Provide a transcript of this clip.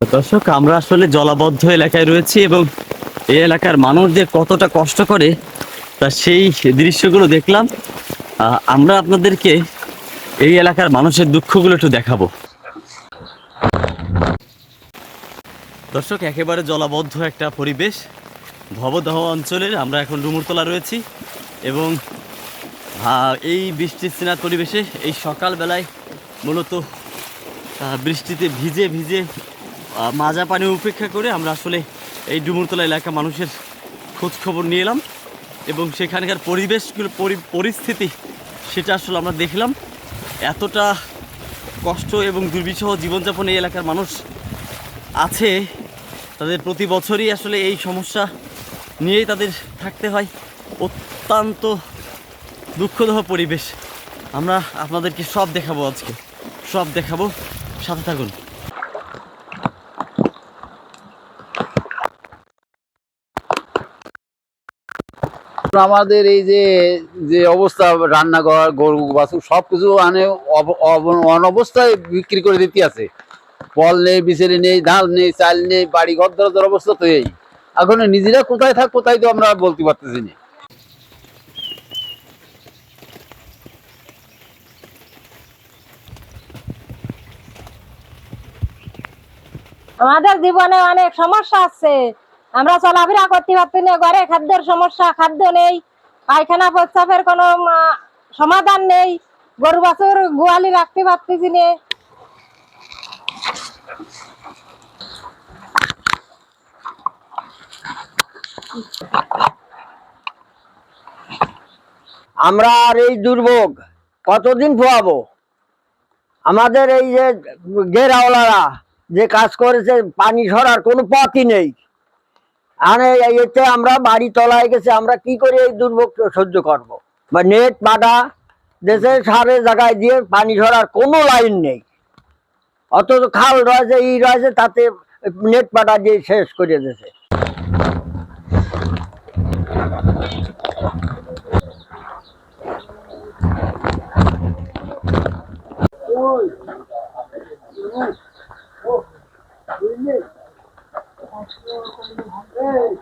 দর্শক, আমরা আসলে জলাবদ্ধ এলাকায় রয়েছি এবং এই এলাকার মানুষদের কতটা কষ্ট করে তা সেই দৃশ্যগুলো দেখলাম। আমরা আপনাদেরকে এই এলাকার মানুষের দুঃখগুলো একটু দেখাবো। দর্শক, একেবারে জলাবদ্ধ একটা পরিবেশ। ভবদহ অঞ্চলের আমরা এখন ডুমুরতলা রয়েছি এবং এই বৃষ্টির স্নাত পরিবেশে এই সকালবেলায় মূলত বৃষ্টিতে ভিজে ভিজে মাজা পানি উপেক্ষা করে আমরা আসলে এই ডুমুরতলা এলাকা মানুষের খোঁজ খবর নিয়ে এলাম এবং সেখানকার পরিবেশগুলো, পরি- পরিস্থিতি সেটা আসলে আমরা দেখলাম। এতটা কষ্ট এবং দুর্বিষহ জীবনযাপন এই এলাকার মানুষ আছে। তাদের প্রতি বছরই আসলে এই সমস্যা নিয়েই তাদের থাকতে হয়। অত্যন্ত দুঃখদহ পরিবেশ। আমরা আপনাদেরকে সব দেখাবো আজকে। সব দেখাবো। সাথে থাকুন। আমাদের এই যে যে অবস্থা, রান্নাঘর, গরু, বাছুর সব কিছু মানে অব- অব- অনবস্থায় বিক্রি করে দিতে আছে। ফল নেই বিচেলি নেই, ধান নেই, চাল নেই, বাড়ি, ঘর, দরজার অবস্থা তো এই। এখন নিজেরা কোথায় থাক কোথায় তো আমরা বলতে পারতেছি না। আমাদের জীবনে অনেক সমস্যা আছে। আমরা চলাফেরা করতে পারছি না, ঘরে খাদ্যের সমস্যা, খাদ্য নেই, পায়খানা, প্রস্রাবের কোনো সমাধান নেই, গরু, বাছুর, গোয়ালি রাখতে পারতেছি না। আমরা আর এই দুর্ভোগ কতদিন পোয়াবো আমাদের এই যে গেরাওয়ালারা যে কাজ করেছে, পানি সরার কোনো পথই নেই। আর এতে আমরা বাড়ি তলায় গেছে আমরা কি করে এই দুর্ভোগ সহ্য করব। বা নেট পাটা দেশে সারে জায়গায় দিয়ে পানি ধরার কোনো লাইন নেই অত খাল রয়েছে ই রয়েছে তাতে নেট পাটা দিয়ে শেষ করে দিয়েছে Oh, Hey,